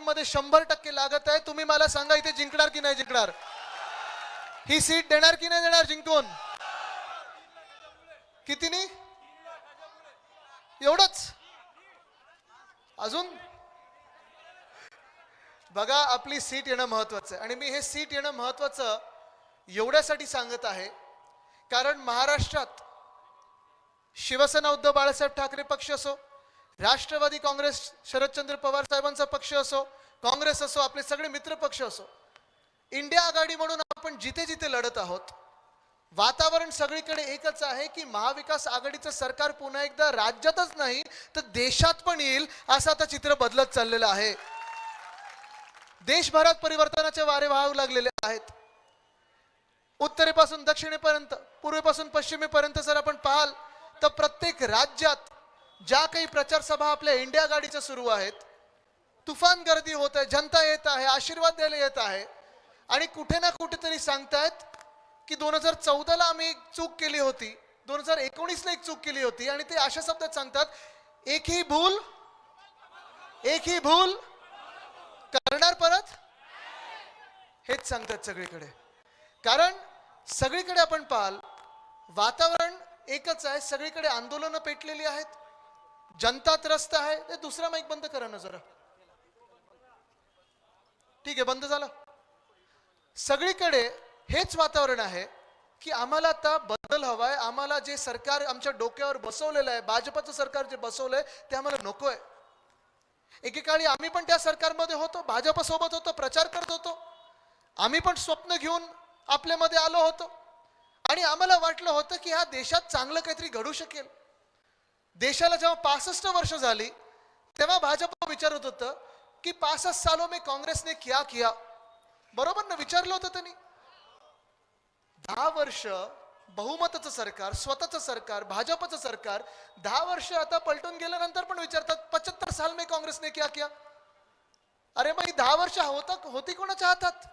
मध्ये शंभर टक्के लागत आहे. तुम्ही मला सांगा इथे जिंकणार की नाही जिंकणार? ही सीट देणार की नाही देणार जिंकून? कितीनी? एवढंच? अजून? बघा आपली सीट येणं महत्वाचं आहे. आणि मी हे सीट येणं महत्वाचं एवढ्यासाठी सांगत आहे कारण महाराष्ट्रात शिवसेना उद्धव बाळासाहेब ठाकरे पक्ष असो राष्ट्रवादी काँग्रेस शरदचंद्र पवार साहेबांचा पक्ष असो काँग्रेस असो आपले सगळे मित्र पक्ष असो इंडिया आघाडी म्हणून आपण जिथे जिथे लढत आहोत वातावरण सगळीकडे एकच आहे की महाविकास आघाडीचं सरकार पुन्हा एकदा राज्यातच नाही तर देशात पण येईल असं आता चित्र बदलत चाललेलं आहे. देशभरात परिवर्तनाचे वारे वाहू लागलेले आहेत. उत्तरेपासून दक्षिणेपर्यंत पूर्वेपासून पश्चिमेपर्यंत जर आपण पाहाल तर प्रत्येक राज्यात ज्या काही प्रचार सभा आपल्या इंडिया गाडीच्या सुरू आहेत तुफान गर्दी होत आहे जनता येत आहे आशीर्वाद द्यायला येत आहे आणि कुठे ना कुठेतरी सांगतायत की दोन हजार चौदाला आम्ही एक चूक केली होती दोन हजार एकोणीसला एक चूक केली होती आणि ते अशा शब्दात सांगतात एक ही भूल एक ही भूल करणार परत? हेच सांगतात सगळीकडे. कारण सगळीकडे आपण पाहाल वातावरण एकच आहे सगळीकडे आंदोलनं पेटलेली आहेत जनता त्रस्त आहे ते दुसरा माईक बंद करा ना जरा. ठीक आहे बंद झालं. सगळीकडे हेच वातावरण आहे की आम्हाला आता बदल हवाय आम्हाला जे सरकार आमच्या डोक्यावर बसवलेलं आहे भाजपचं सरकार जे बसवलंय ते आम्हाला नको आहे एकेकाळी आम्ही पण त्या सरकारमध्ये होतो भाजपसोबत होतो प्रचार करत होतो. आम्ही पण स्वप्न घेऊन आपल्यामध्ये आलो होतो. आणि आम्हाला वाटलं होतं की ह्या देशात चांगलं काहीतरी घडू शकेल. देशाला जेव्हा पासष्ट वर्ष झाली तेव्हा भाजप विचारत होतं की पासष्ट सालो मी काँग्रेसने किया किया. बरोबर ना? विचारलं होतं त्यांनी. दहा वर्ष बहुमताचं सरकार स्वतःचं सरकार भाजपचं सरकार दहा वर्ष आता पलटून गेल्यानंतर पण विचारतात पचहत्तर साल मी काँग्रेसने क्या किया. अरे मग ही दहा वर्ष होता होती कोणाच्या हातात?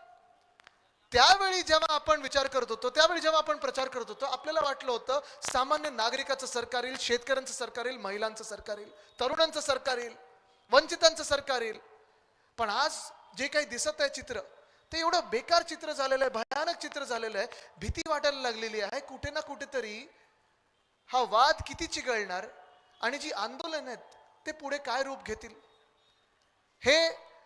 त्यावेळी जेव्हा आपण विचार करत होतो त्यावेळी जेव्हा आपण प्रचार करत होतो आपल्याला वाटलं होतं सामान्य नागरिकाचं सरकार येईल शेतकऱ्यांचं सरकार येईल महिलांचं सरकार येईल तरुणांचं सरकार येईल वंचितांचं सरकार येईल. पण आज जे काही दिसत आहे चित्र ते एवढं बेकार चित्र झालेलं आहे भयानक चित्र झालेलं आहे भीती वाटायला लागलेली आहे. कुठे ना कुठेतरी हा वाद किती चिघळणार आणि जी आंदोलन आहेत ते पुढे काय रूप घेतील? हे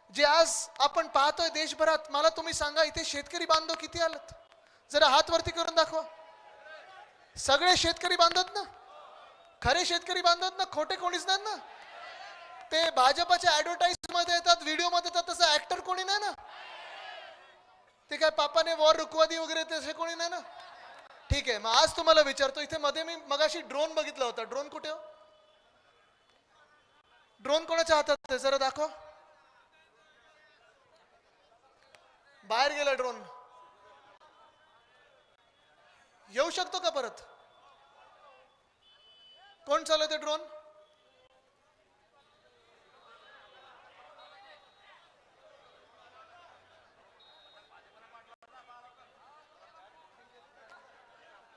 जे आज आपण पाहतोय देशभरात मला तुम्ही सांगा इथे शेतकरी बांधव किती आलात? जरा हात वरती करून दाखवा. सगळे शेतकरी बांधत ना? खरे शेतकरी बांधत ना? खोटे कोणीच नाही ना? ते भाजपाच्या ऍडव्हर्टाईजमध्ये येतात व्हिडिओमध्ये येतात तसं ऍक्टर कोणी नाही ना? ते काय पापाने वॉर रुकवादी वगैरे तसे कोणी नाही ना? ठीक आहे मग आज तुम्हाला विचारतो इथे मध्ये मी मगाशी ड्रोन बघितला होता. ड्रोन कुठे हो? ड्रोन कोणाच्या हातात आहे? जरा दाखवा. बाहेर गेला ड्रोन येऊ शकतो का परत? कोण चालवते ड्रोन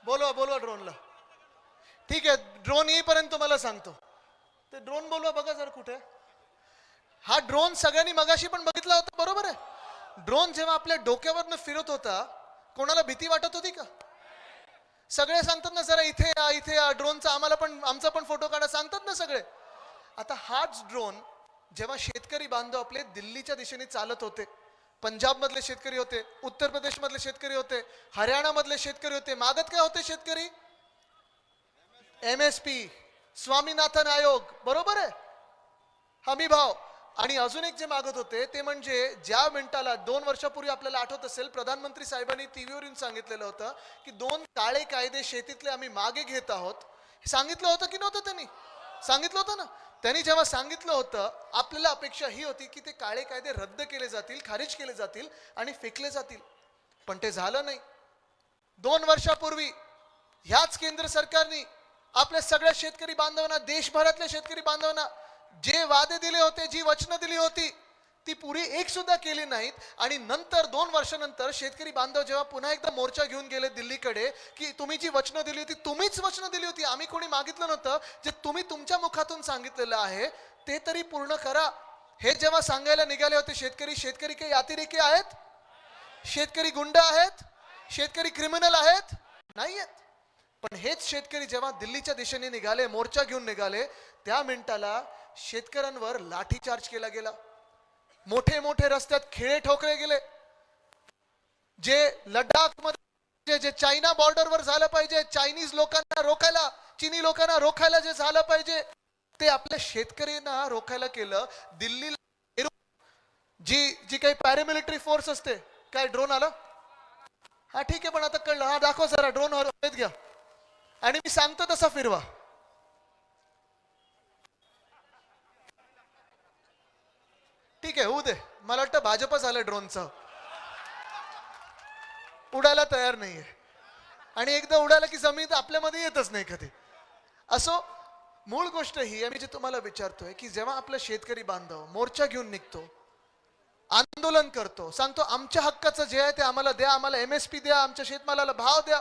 बोलवा बोलवा ड्रोनला ठीक आहे ड्रोन येईपर्यंत तुम्हाला सांगतो. ते ड्रोन बोलवा बघा जर कुठे. हा ड्रोन सगळ्यांनी मगाशी पण बघितला होता बरोबर आहे? ड्रोन जेव्हा आपल्या डोक्यावरनं फिरत होता कोणाला भीती वाटत होती का? सगळे सांगतात ना जरा इथे या इथे या ड्रोनचा आम्हाला पण आमचा पण फोटो काढा सांगतात ना सगळे. आता हाच ड्रोन जेव्हा शेतकरी बांधव आपले दिल्लीच्या दिशेने चालत होते पंजाबमधले शेतकरी होते उत्तर प्रदेशमधले शेतकरी होते हरियाणामधले शेतकरी होते मागत काय होते शेतकरी? एम एस पी स्वामीनाथन आयोग बरोबर आहे? हमी भाव. आणि अजून एक जे मागत होते ते म्हणजे ज्या मिनिटाला दोन वर्षापूर्वी आपल्याला आठवत असेल प्रधानमंत्री साहेबांनी टीव्हीवर येऊन सांगितलेलं होतं की दोन काळे कायदे शेतीतले आम्ही मागे घेत आहोत. सांगितलं होतं की नव्हतं त्यांनी? सांगितलं होतं ना? त्यांनी जेव्हा सांगितलं होतं आपल्याला अपेक्षा ही होती की ते काळे कायदे रद्द केले जातील खारिज केले जातील आणि फेकले जातील. पण ते झालं नाही. दोन वर्षापूर्वी ह्याच केंद्र सरकारने आपल्या सगळ्या शेतकरी बांधवांना देशभरातल्या शेतकरी बांधवांना जे वादे दिले होते जी वचनं दिली होती ती पुरी एक सुद्धा केली नाहीत. आणि नंतर दोन वर्षानंतर शेतकरी बांधव जेव्हा पुन्हा एकदा मोर्चा घेऊन गेले दिल्लीकडे की तुम्ही जी वचनं दिली होती तुम्हीच वचनं दिली होती. आम्ही कोणी मागितलं नव्हतं. जे तुम्ही तुमच्या मुखातून सांगितलेलं आहे ते तरी पूर्ण करा. हे जेव्हा सांगायला निघाले होते शेतकरी शेतकरी काही अतिरेकी आहेत? शेतकरी गुंड आहेत? शेतकरी क्रिमिनल आहेत? नाही आहेत पण हेच शेतकरी जेव्हा दिल्लीच्या दिशेने निघाले मोर्चा घेऊन निघाले त्या मिनिटाला शेतकऱ्यांवर लाठीचार्ज केला गेला. मोठे मोठे रस्त्यात खिळे ठोकले गेले. जे लडाखमध्ये जे चायना बॉर्डरवर झालं पाहिजे चायनीज लोकांना रोखायला चिनी लोकांना रोखायला जे झालं पाहिजे ते आपल्या शेतकऱ्यांना रोखायला केलं. दिल्लीला जी जी काही पॅरामिलिटरी फोर्स असते काय ड्रोन आलं? हा ठीक आहे पण आता कळलं. हा दाखव जरा ड्रोन हवेत घ्या. आणि मी सांगतो तसा फिरवा. ठीक आहे होऊ दे. मला वाटतं भाजप झालं ड्रोनचं. उडायला तयार नाहीये. आणि एकदा उडाला की जमीन आपल्यामध्ये येतच नाही कधी. असो मूळ गोष्ट ही आहे, मी जे तुम्हाला विचारतोय की जेव्हा आपला शेतकरी बांधव मोर्चा घेऊन निघतो आंदोलन करतो सांगतो आमच्या हक्काचं जे आहे ते आम्हाला द्या आम्हाला एम एस पी द्या आमच्या शेतमालाला भाव द्या.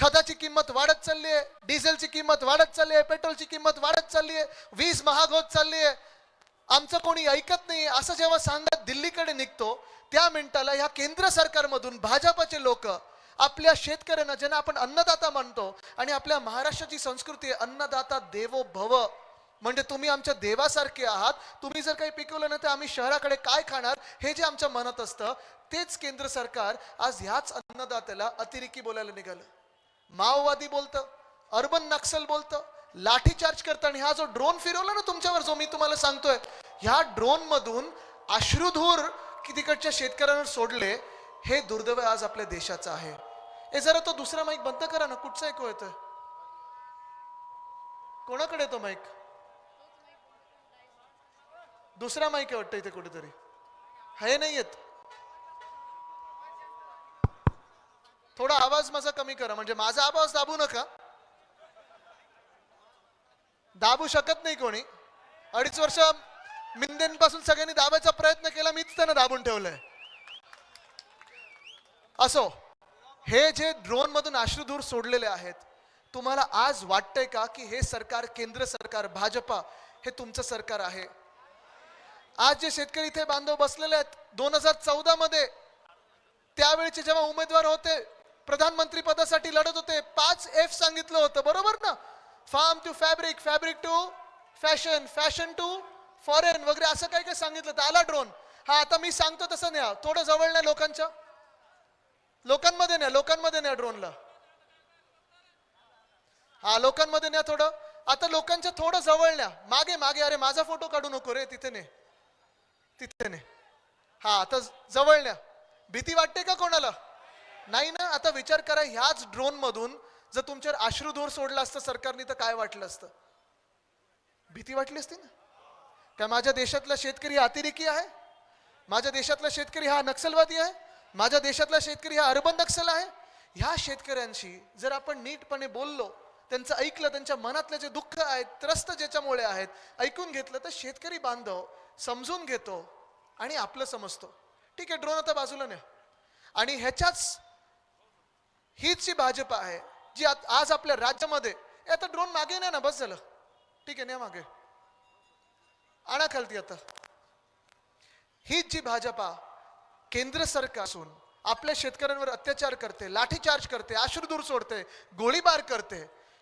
खताची किंमत वाढत चालली आहे डिझेलची किंमत वाढत चालली आहे पेट्रोलची किंमत वाढत चालली आहे वीज महाग होत चालली आहे. आमचं कोणी ऐकत नाही असं जेव्हा सांगत दिल्लीकडे निघतो त्या मिनिटाला ह्या केंद्र सरकारमधून भाजपचे लोक आपल्या शेतकऱ्यांना ज्यांना आपण अन्नदाता म्हणतो आणि आपल्या महाराष्ट्राची संस्कृती अन्नदाता देवो भव. म्हणजे तुम्ही आमच्या देवासारखे आहात तुम्ही जर काही पिकवलं नाही तर आम्ही शहराकडे काय खाणार हे जे आमच्या मनात असतं तेच केंद्र सरकार आज ह्याच अन्नदात्याला अतिरेकी बोलायला निघालं. माओवादी बोलतं अर्बन नक्सल बोलतं लाठीचार्ज करतं आणि हा जो ड्रोन फिरवला ना तुमच्यावर जो मी तुम्हाला सांगतोय ह्या ड्रोन मधून अश्रुधूर की तिकडच्या शेतकऱ्यांवर सोडले हे दुर्दैव आज आपल्या देशाचं आहे. हे जरा तो दुसरा माईक बंद करा ना कुठचा ऐकू येतोय? कोणाकडे तो माईक दुसरा माईक आहे वाटतं इथे कुठेतरी. हे नाही येत थोडा आवाज माझा कमी करा. म्हणजे माझा आवाज दाबू नका. दाबू शकत नाही कोणी. अडीच वर्ष मिंदेंपासून सगळ्यांनी दाबायचा प्रयत्न केला मीच त्यांना दाबून ठेवलंय. असो हे जे ड्रोन मधून अश्रुधूर सोडलेले आहेत तुम्हाला आज वाटतंय का की हे सरकार केंद्र सरकार भाजपा हे तुमचं सरकार आहे? आज जे शेतकरी इथे बांधव बसलेले आहेत दोन हजार चौदा मध्ये त्यावेळेचे जेव्हा उमेदवार होते प्रधानमंत्री पदासाठी लढत होते. पाच एफ सांगितलं होतं बरोबर ना? Farm to fabric fabric to fashion fashion to foreign वगैरे असं काही काही सांगितलं तर आला ड्रोन हा आता मी सांगतो तसं न्या. थोडं जवळ नाही लोकांच्या. लोकांमध्ये न्या लोकांमध्ये न्या ड्रोनला हा लोकांमध्ये न्या थोडं. आता लोकांच्या थोडं जवळ न्या. मागे मागे अरे माझा फोटो काढू नको रे तिथे ने तिथे ने हा आता जवळ न्या. भीती वाटते का कोणाला? नाही ना आता विचार करा ह्याच ड्रोन मधून जर तुमच्यावर अश्रुधूर सोडला असतं सरकारने तर काय वाटलं असतं? भीती वाटली असती ना? काय माझ्या देशातला शेतकरी हा अतिरेकी आहे? माझ्या देशातला शेतकरी हा नक्षलवादी आहे? माझ्या देशातला शेतकरी हा अर्बन नक्षल आहे? ह्या शेतकऱ्यांशी जर आपण नीटपणे बोललो त्यांचं ऐकलं त्यांच्या मनातले जे दुःख आहेत त्रस्त ज्याच्यामुळे आहेत ऐकून घेतलं तर शेतकरी बांधव समजून घेतो आणि आपलं समजतो. ठीक आहे ड्रोन आता बाजूला न्या. आणि ह्याच्याच हीच जी भाजप आहे जी आज आपल्या राज्यामध्ये ए, आता ड्रोन मागे नाही ना बस झालं. ठीक आहे ना मागे. आणा खालती आता. हीच जी भाजपा केंद्र सरकार असून आपल्या शेतकऱ्यांवर अत्याचार करते लाठीचार्ज करते आश्रदूर सोडते गोळीबार करते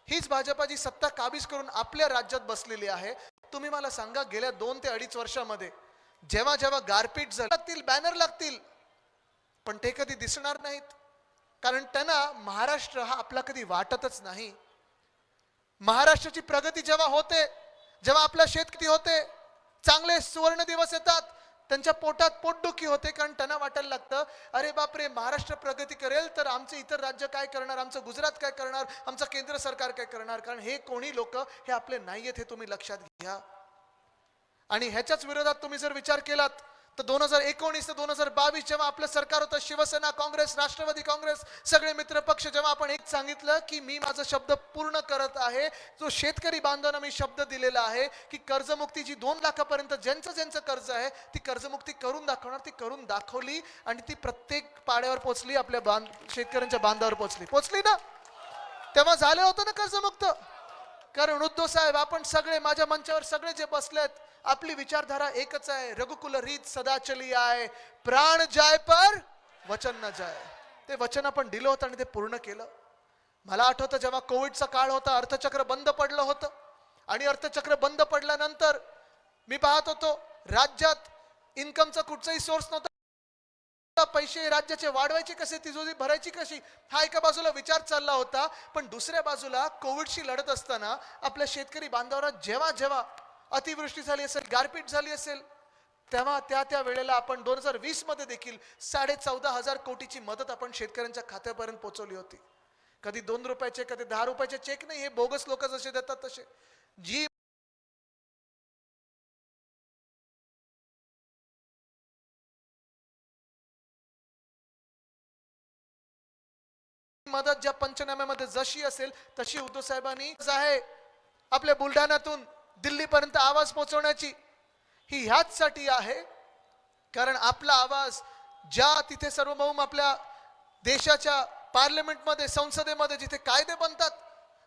हीच भाजपा जी सत्ता काबीज करून आपल्या राज्यात बसलेली आहे तुम्ही मला सांगा गेल्या दोन ते अडीच वर्षामध्ये जेव्हा जेव्हा गारपीट झाली लागतील बॅनर लागतील पण ते कधी दिसणार नाहीत. कारण त्यांना महाराष्ट्र हा आपला कधी वाटतच नाही. महाराष्ट्राची प्रगती जेव्हा होते जेव्हा आपला शेतकरी होते चांगले सुवर्ण दिवस येतात त्यांच्या पोटात पोटदुखी होते कारण त्यांना वाटायला लागतं अरे बापरे महाराष्ट्र प्रगती करेल तर आमचे इतर राज्य काय करणार आमचं गुजरात काय करणार आमचं केंद्र सरकार काय करणार? कारण हे कोणी लोक हे आपले नाही आहेत हे तुम्ही लक्षात घ्या. आणि ह्याच्याच विरोधात तुम्ही जर विचार केलात तर दोन हजार एकोणीस ते दोन हजार बावीस जेव्हा आपलं सरकार होतं शिवसेना काँग्रेस राष्ट्रवादी काँग्रेस सगळे मित्र पक्ष जेव्हा आपण एक सांगितलं की मी माझा शब्द पूर्ण करत आहे जो शेतकरी बांधवांना मी शब्द दिलेला आहे की कर्जमुक्ती जी दोन लाखापर्यंत ज्यांचं ज्यांचं कर्ज आहे ती कर्जमुक्ती करून दाखवणार ती करून दाखवली आणि ती प्रत्येक पाड्यावर पोचली आपल्या बांध शेतकऱ्यांच्या बांधावर पोचली. पोचली ना? तेव्हा झालं होतं ना कर्जमुक्त? कारण उद्धव साहेब आपण सगळे माझ्या मंचावर सगळे जे बसलेत आपली विचारधारा एकच आहे. रघुकुल रीत सदा चली आहे. प्राण जाय पर वचन न जाय. ते वचन आपण दिलं होतं आणि ते पूर्ण केलं. मला आठवतं जेव्हा कोविडचा काळ होता अर्थचक्र बंद पडलं होतं. आणि अर्थचक्र बंद पडल्यानंतर मी पाहत होतो राज्यात इन्कमचा कुठचाही सोर्स नव्हता. पैसे राज्याचे वाढवायचे कसे तिजोरी भरायची कशी हा एका बाजूला विचार चालला होता. पण दुसऱ्या बाजूला कोविडशी लढत असताना आपल्या शेतकरी बांधवांना जेव्हा जेव्हा अतिवृष्टी झाली असेल गारपीट झाली असेल तेव्हा त्या त्या वेळेला आपण दोन हजार वीसमध्ये देखील साडे चौदा हजार कोटीची मदत आपण शेतकऱ्यांच्या खात्यापर्यंत पोहोचवली होती. कधी दोन रुपयाचे कधी दहा रुपयाचे चेक नाही हे बोगस लोक जसे देतात तसे. जी मदत ज्या पंचनाम्यामध्ये जशी असेल तशी उद्धव साहेबांनी आहे आपल्या बुलढाण्यातून. दिल्लीपर्यंत आवाज पोहोचवण्याची ही ह्याचसाठी आहे. कारण आपला आवाज ज्या तिथे सार्वभौम आपल्या देशाच्या पार्लमेंटमध्ये संसदेमध्ये जिथे कायदे बनतात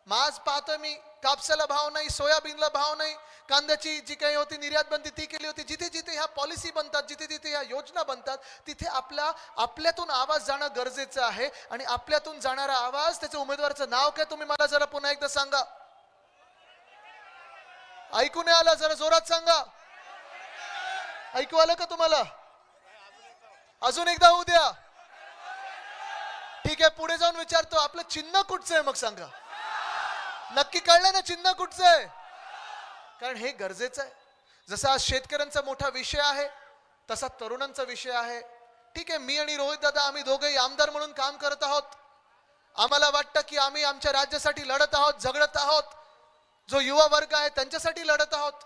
मग आज मी कापसाला भाव नाही सोयाबीनला भाव नाही कांद्याची जी काही होती निर्यात बंदी ती केली होती जिथे जिथे ह्या पॉलिसी बनतात जिथे जिथे ह्या योजना बनतात तिथे आपला आपल्यातून आवाज जाणं गरजेचं आहे. आणि आपल्यातून जाणारा आवाज त्याच्या उमेदवाराचं नाव काय तुम्ही मला जरा पुन्हा एकदा सांगा. ऐकू नाही आलं जरा जोरात सांगा. ऐकू आलं का तुम्हाला? अजून एकदा होऊ द्या. ठीक आहे पुढे जाऊन विचारतो. आपलं चिन्ह कुठचं आहे मग सांगा. नक्की कळलं ना चिन्ह कुठचं आहे? कारण हे गरजेचं आहे. जसा आज शेतकऱ्यांचा मोठा विषय आहे तसा तरुणांचा विषय आहे. ठीक आहे मी आणि रोहित दादा आम्ही दोघेही आमदार म्हणून काम करत आहोत. आम्हाला वाटतं की आम्ही आमच्या राज्यासाठी लढत आहोत झगडत आहोत. जो युवा वर्ग आहे त्यांच्यासाठी लढत आहोत.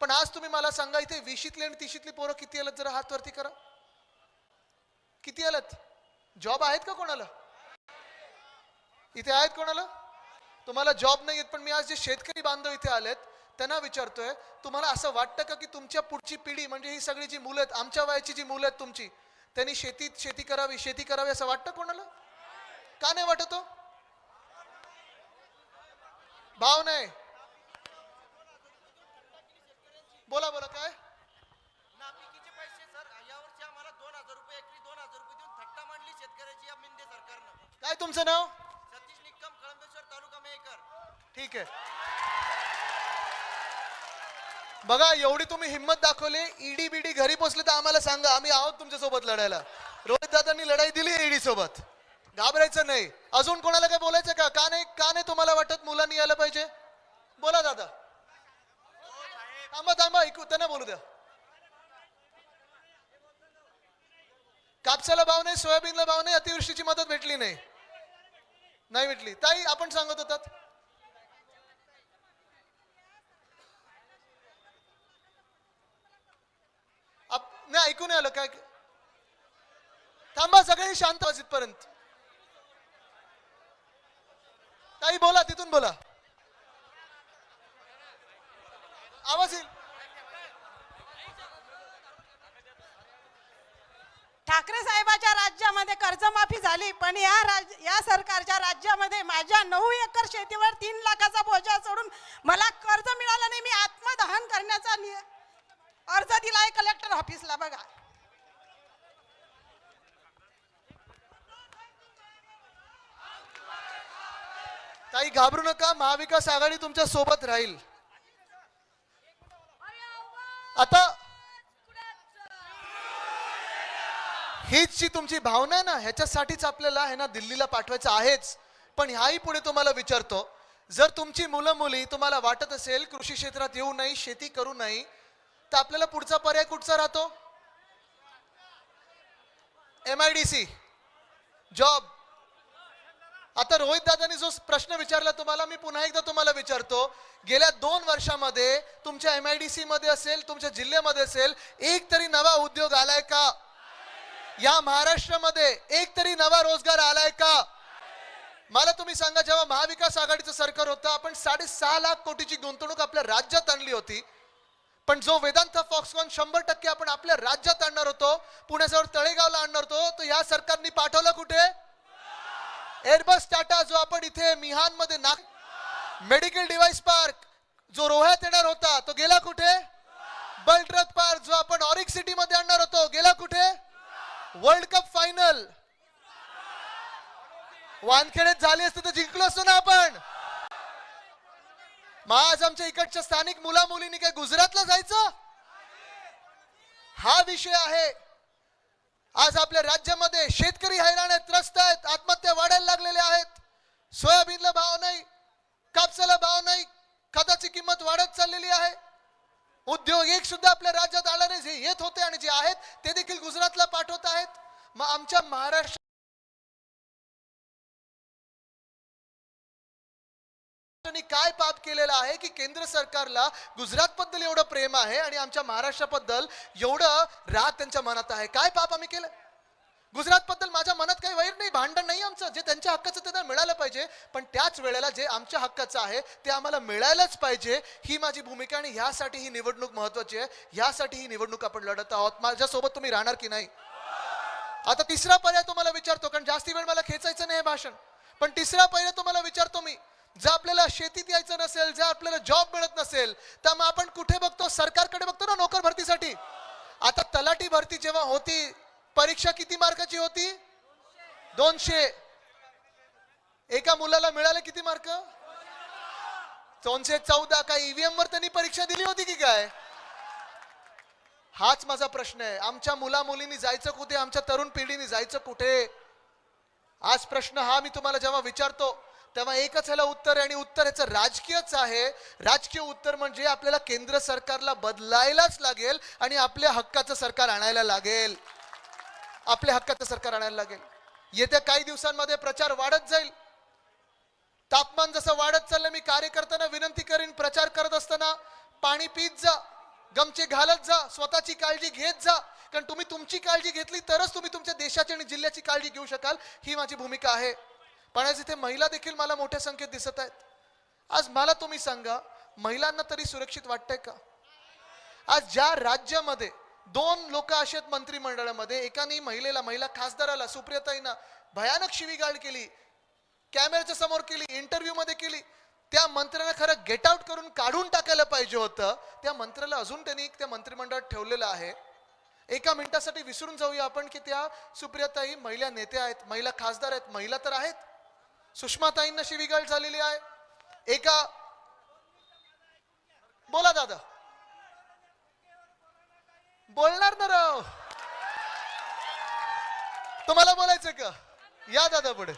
पण आज तुम्ही मला सांगा इथे विशीतले आणि तिशीतली पोरं किती आलत? जरा हात वरती करा. किती आलत? जॉब आहेत का कोणाला? इथे आहेत कोणाला? तुम्हाला जॉब नाही आहेत पण मी आज जे शेतकरी बांधव इथे आलेत त्यांना विचारतोय तुम्हाला असं वाटतं का की तुमच्या पुढची पिढी म्हणजे ही सगळी जी मुलं आहेत आमच्या वयाची जी मुलं आहेत तुमची त्यांनी शेतीत शेती करावी शेती करावी असं वाटतं कोणाला? का नाही वाटत हो? भाव नाही. बोला बोला काय? नापिकीचे पैसे सर यावर्षी आम्हाला दोन हजार रुपये एकरी दोन हजार रुपये देऊन थट्टा मांडली शेतकऱ्याची या मिंदे सरकारनं. काय तुमचं नाव? सतीश निक्कम कळंबेश्वर तालुका मेकर ठीक आहे. बघा एवढी तुम्ही हिंमत दाखवली ईडी बीडी घरी पोचले तर आम्हाला सांगा आम्ही आहोत तुमच्यासोबत लढायला. रोहित दादांनी लढाई दिली ईडी सोबत. घाबरायचं नाही. अजून कोणाला काय बोलायचं का? का नाही का नाही तुम्हाला वाटत मुलांनी यायला पाहिजे? बोला दादा. थांबा थांबा ऐकू त्यांना बोलू द्या. कापसाला भाव नाही सोयाबीनला भाव नाही अतिवृष्टीची मदत भेटली नाही. नाही भेटली. ताई आपण सांगत होतात. नाही ऐकून नाही आलं काय? थांबा सगळे शांत व्हा ताई बोला तिथून बोला. आवाज येईल. ठाकरे साहेबाच्या राज्यामध्ये कर्जमाफी झाली पण या राज या सरकारच्या राज्यामध्ये माझ्या नऊ एकर शेतीवर तीन लाखाचा बोजा सोडून मला कर्ज मिळालं नाही मी आत्मदहन करण्याचा अर्ज दिलाय कलेक्टर ऑफिसला बघा. ताई घाबरू नका महाविकास आघाडी तुमच्यासोबत राहील. आता हीच जी तुमची भावना आहे ना ह्याच्यासाठीच आपल्याला हे ना दिल्लीला पाठवायचं आहेच. पण ह्याही पुढे तुम्हाला विचारतो जर तुमची मुलं मुली तुम्हाला वाटत असेल कृषी क्षेत्रात येऊ नाही शेती करू नाही तर आपल्याला पुढचा पर्याय कुठचा राहतो? M I D C job आता रोहित दादानी जो प्रश्न विचारला तुम्हाला मी पुन्हा एकदा तुम्हाला विचारतो. गेल्या दोन वर्षामध्ये तुमच्या एम आय डी सी मध्ये असेल तुमच्या जिल्ह्यामध्ये असेल एक तरी नवा उद्योग आलाय का? या महाराष्ट्रामध्ये एक तरी नवा रोजगार आलाय का? मला तुम्ही सांगा जेव्हा महाविकास आघाडीचं सरकार होतं आपण साडेसहा लाख कोटीची गुंतवणूक आपल्या राज्यात आणली होती. पण जो वेदांत फॉक्सकॉन शंभर टक्के आपण आपल्या राज्यात आणणार होतो पुण्याजवळ तळेगावला आणणार होतो तो या सरकारने पाठवलं कुठे? एअरबस टाटा जो आपण इथे मिहानमध्ये नाग मेडिकल डिव्हाइस पार्क जो रोह्यात येणार होता तो गेला कुठे? बलट्रथ पार्क जो आपण ऑरिक सिटी मध्ये आणणार होतो गेला कुठे? वर्ल्ड कप फायनल वानखेडेत झाली असते तर जिंकलो असतो ना आपण. मग आज आमच्या इकडच्या स्थानिक मुला मुलींनी काय गुजरातला जायचं? हा विषय आहे. आज आपल्या राज्यामध्ये शेतकरी हैराण आहेत त्रस्त आहेत आत्महत्या वाढायला लागलेल्या आहेत. सोयाबीनला भाव नाही कापसाला भाव नाही खताची किंमत वाढत चाललेली आहे. उद्योग एक सुद्धा आपल्या राज्यात आला नाही जे येत होते आणि जे आहेत ते देखील गुजरातला पाठवत आहेत. मग आमच्या महाराष्ट्र काय पाप केलेलं आहे की केंद्र सरकारला गुजरात बद्दल एवढं प्रेम आहे आणि आमच्या महाराष्ट्राबद्दल एवढं राग त्यांच्या मनात आहे? काय पाप आम्ही केलं? गुजरात बद्दल माझ्या मनात काही वैर नाही भांडण नाही आमचं. जे त्यांच्या हक्काचं त्यांना मिळालं पाहिजे. पण त्याच वेळेला जे आमच्या हक्काचं आहे ते आम्हाला मिळायलाच पाहिजे. ही माझी भूमिका आणि ह्यासाठी ही निवडणूक महत्वाची आहे. ह्यासाठी ही निवडणूक आपण लढत आहोत. माझ्यासोबत तुम्ही राहणार की नाही? आता तिसरा पर्याय तुम्हाला विचारतो कारण जास्ती वेळ मला खेचायचं नाही भाषण. पण तिसरा पर्याय तुम्हाला विचारतो मी. जर आपल्याला शेतीत यायचं नसेल जर आपल्याला जॉब मिळत नसेल तर मग आपण कुठे बघतो? सरकारकडे बघतो ना नोकर भरतीसाठी. आता तलाठी भरती जेव्हा होती परीक्षा किती मार्काची होती? दोनशे. एका मुलाला मिळाले किती मार्क? दोनशे चौदा. काय ईव्हीएम वर त्यांनी परीक्षा दिली होती की काय? हाच माझा प्रश्न आहे. आमच्या मुला मुलींनी जायचं कुठे? आमच्या तरुण पिढीने जायचं कुठे? आज प्रश्न हा मी तुम्हाला जेव्हा विचारतो तेव्हा एकच ह्याला उत्तर आहे आणि उत्तर ह्याचं राजकीयच आहे. राजकीय उत्तर म्हणजे आपल्याला केंद्र सरकारला बदलायलाच लागेल आणि आपल्या हक्काचं सरकार आणायला लागेल. आपल्या हक्काचं सरकार आणायला लागेल. येत्या काही दिवसांमध्ये प्रचार वाढत जाईल. तापमान जसं वाढत चाललं मी कार्यकर्त्यांना विनंती करीन प्रचार करत असताना पाणी पीत जा गमचे घालत जा स्वतःची काळजी घेत जा. कारण तुम्ही तुमची काळजी घेतली तरच तुम्ही तुमच्या देशाची आणि जिल्ह्याची काळजी घेऊ शकाल. ही माझी भूमिका आहे. पण आज इथे महिला देखील मला मोठ्या संख्येत दिसत आहेत. आज मला तुम्ही सांगा महिलांना तरी सुरक्षित वाटतंय का? आज ज्या राज्यामध्ये दोन लोक असे आहेत मंत्रिमंडळामध्ये एकाने महिलेला महिला खासदाराला सुप्रियाताईंना भयानक शिवीगाळ केली कॅमेऱ्याच्या समोर केली इंटरव्ह्यू मध्ये केली त्या मंत्र्यांना खरं गेट आउट करून काढून टाकायला पाहिजे होतं. त्या मंत्र्याला अजून त्यांनी त्या मंत्रिमंडळात ठेवलेलं आहे. एका मिनिटासाठी विसरून जाऊया आपण की त्या सुप्रियाताई महिला नेत्या आहेत महिला खासदार आहेत महिला तर आहेत. सुषमाताईंना शिवीगाळ झालेली आहे. एका बोला दादा. बोलणार ना राव. तुम्हाला बोलायचं का? या दादा पुढे.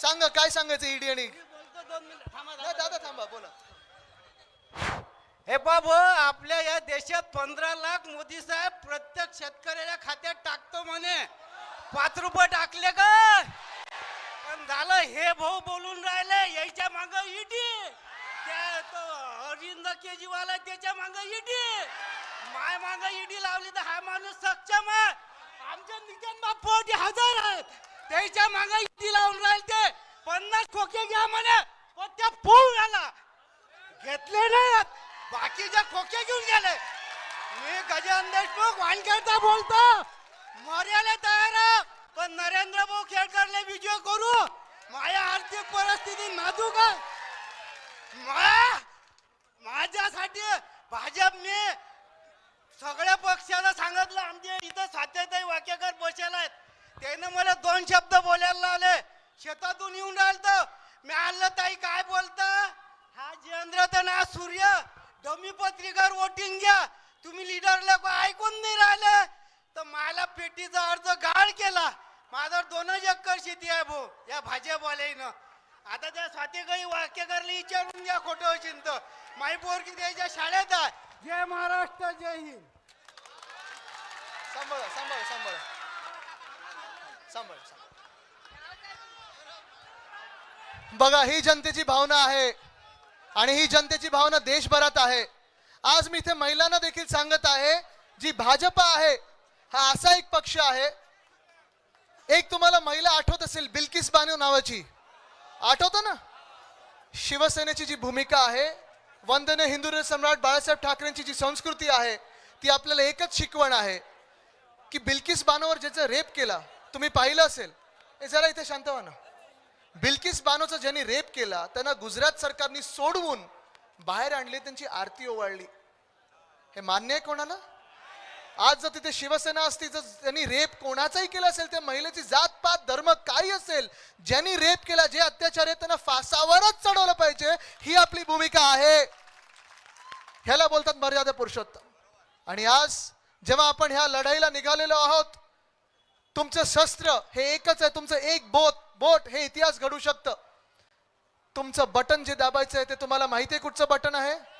सांगा काय सांगायचं ईडी आणि दादा थांबा बोला. हे बाब आपल्या या देशात पंधरा लाख मोदी साहेब प्रत्येक शेतकऱ्याच्या खात्यात टाकतो म्हणे. पाच रुपये टाकले का? पण झालं हे भाऊ बोलून राहिले यायच्या माग इडी त्या तो अरविंद केजरीवाल आहे त्याच्या माग इटी माय माग इडी लावली तर हा माणूस सक्षम आहे. आमच्या नितीन बाप्पोटी हजार आहेत. त्याच्या माग इडी लावून राहिले ते. पन्नास खोके घ्या म्हणे पण त्या फोन आला घेतले नाही बाकीचे खोके घेऊन गेले. मी गजानन देशमुख वानखेडचा बोलतो. मर्याला तयार आहे. पण नरेंद्र भाऊ खेडकरले विजय करू. माझ्या आर्थिक परिस्थिती नाजूक आहे. मा- माझ्यासाठी भाजपने सगळ्या पक्षाला सांगितलं आमचे इथं सात्यताई वाक्यकर बसेल आहेत. त्यानं मला दोन शब्द बोलायला लावले. शेतातून येऊन राहिलं मी आणलं ताई काय बोलता? हा जयेंद्र तर ना सूर्य. डमी पत्रिकार वोटिंग घ्या. तुम्ही लिडरला ऐकून नाही राहिले. तर मला पेटीचा अर्ज गाळ केला. माझा दोनच एकर शेती आहे भाऊ या भाजपवाल्यानं आता त्या स्वातीकाई वाक्यकरला विचारून घ्या खोटं चिंत माई पोरगी त्याच्या शाळेत आहे. जय महाराष्ट्र जय हिंद. सांभाळा सांभाळा सांभाळा. सांभाळा सांभाळा. बघा ही जनतेची भावना आहे. आणि ही जनतेची भावना देशभरात आहे. आज मी इथे महिलांना देखील सांगत आहे जी भाजप आहे हा असा एक पक्ष आहे. एक तुम्हाला महिला आठवत असेल बिल्किस बानो नावाची. आठवत ना? शिवसेनेची जी भूमिका आहे वंदने हिंदू सम्राट बाळासाहेब ठाकरेंची जी संस्कृती आहे ती आपल्याला एकच शिकवण आहे की बिल्किस बानोवर ज्याचा रेप केला तुम्ही पाहिलं असेल. ए, जरा इथे शांत व्हा ना. बिल्किस बानोचा ज्यांनी रेप केला त्यांना गुजरात सरकारने सोडवून बाहेर आणले त्यांची आरती ओवाळली. हे मान्य आहे कोणाला? आज जर तिथे शिवसेना असती जर त्यांनी रेप कोणाचाही केला असेल त्या महिलेची जात पात धर्म काही असेल ज्यांनी रेप केला जे अत्याचार आहे त्यांना फासावरच चढवलं पाहिजे ही आपली भूमिका आहे. ह्याला बोलतात मर्यादा पुरुषोत्तम. आणि आज जेव्हा आपण ह्या लढाईला निघालेलो आहोत तुमचं शस्त्र हे एकच आहे तुमचं एक बोध बोट हे इतिहास घडू शकतं. तुमचं बटन जे दाबायचं आहे ते तुम्हाला माहिती आहे कुठचं बटन आहे?